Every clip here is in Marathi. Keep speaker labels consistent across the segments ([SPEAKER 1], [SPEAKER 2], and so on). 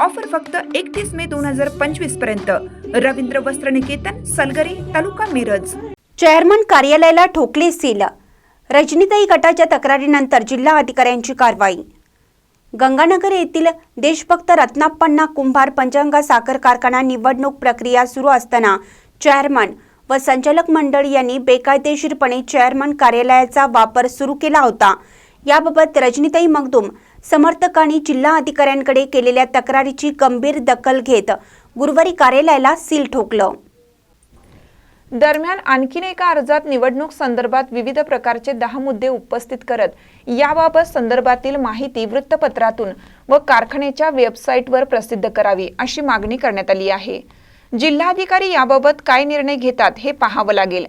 [SPEAKER 1] ऑफर फक्त एकतीस मे दोन हजार पंचवीसपर्यंत. रवींद्र वस्त्र निकेतन सलगरी तालुका मिरज.
[SPEAKER 2] चेअरमन कार्यालयाला ठोकले सील. रजनीताई गटाच्या तक्रारीनंतर जिल्हा अधिकाऱ्यांची कारवाई. गंगानगर येथील देशभक्त रत्नाप्पण्णा कुंभार पंचगंगा साखर कारखाना निवडणूक प्रक्रिया सुरू असताना चेअरमन व संचालक मंडळ यांनी बेकायदेशीरपणे चेअरमन कार्यालयाचा वापर सुरू केला होता. याबाबत रजनीताई मगदूम समर्थकांनी जिल्हा अधिकाऱ्यांकडे केलेल्या तक्रारीची गंभीर दखल घेत गुरुवारी कार्यालयाला सील ठोकलं.
[SPEAKER 3] दरम्यान आणखीन एका अर्जात निवडणूक संदर्भात विविध प्रकारचे दहा मुद्दे उपस्थित करत याबाबत संदर्भातील माहिती वृत्तपत्रातून व कारखान्याच्या वेबसाईटवर प्रसिद्ध करावी अशी मागणी करण्यात आली आहे. जिल्हाधिकारी याबाबत काय निर्णय घेतात हे पाहावं लागेल.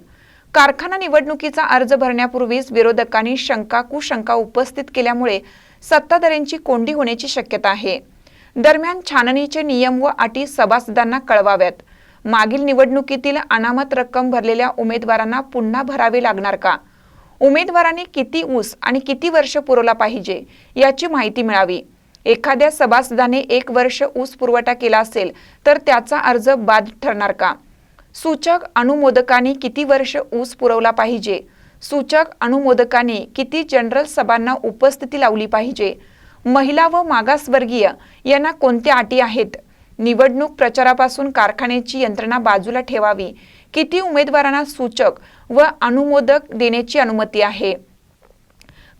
[SPEAKER 3] कारखाना निवडणुकीचा अर्ज भरण्यापूर्वीच विरोधकांनी शंका कुशंका उपस्थित केल्यामुळे सत्ताधाऱ्यांची कोंडी होण्याची शक्यता आहे. दरम्यान छाननीचे नियम व अटी सभासदांना कळवाव्यात. मागील निवडणुकीतील अनामत रक्कम भरलेल्या उमेदवारांना पुन्हा भरावे लागणार का? उमेदवारांनी किती ऊस आणि किती वर्ष पुरवला पाहिजे याची माहिती मिळावी. एखाद्या सभासदाने एक वर्ष ऊस पुरवठा केला असेल तर त्याचा अर्ज बाद ठरणार का? सूचक अनुमोदकांनी किती वर्ष ऊस पुरवला पाहिजे? सूचक अनुमोदकाने किती जनरल सभांना उपस्थिती लावली पाहिजे? महिला व मागासवर्गीय यांना कोणत्या अटी आहेत? निवडणूक प्रचारापासून कारखान्याची यंत्रणा बाजूला ठेवावी. किती उमेदवारांना सूचक व अनुमोदक देण्याची अनुमती आहे?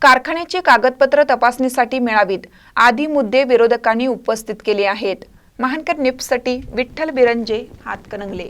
[SPEAKER 3] कारखान्याची कागदपत्र तपासणीसाठी मिळावीत. आदी मुद्दे विरोधकांनी उपस्थित केले आहेत. महानकर निप्ससाठी विठ्ठल बिरंजे हातकणंगले.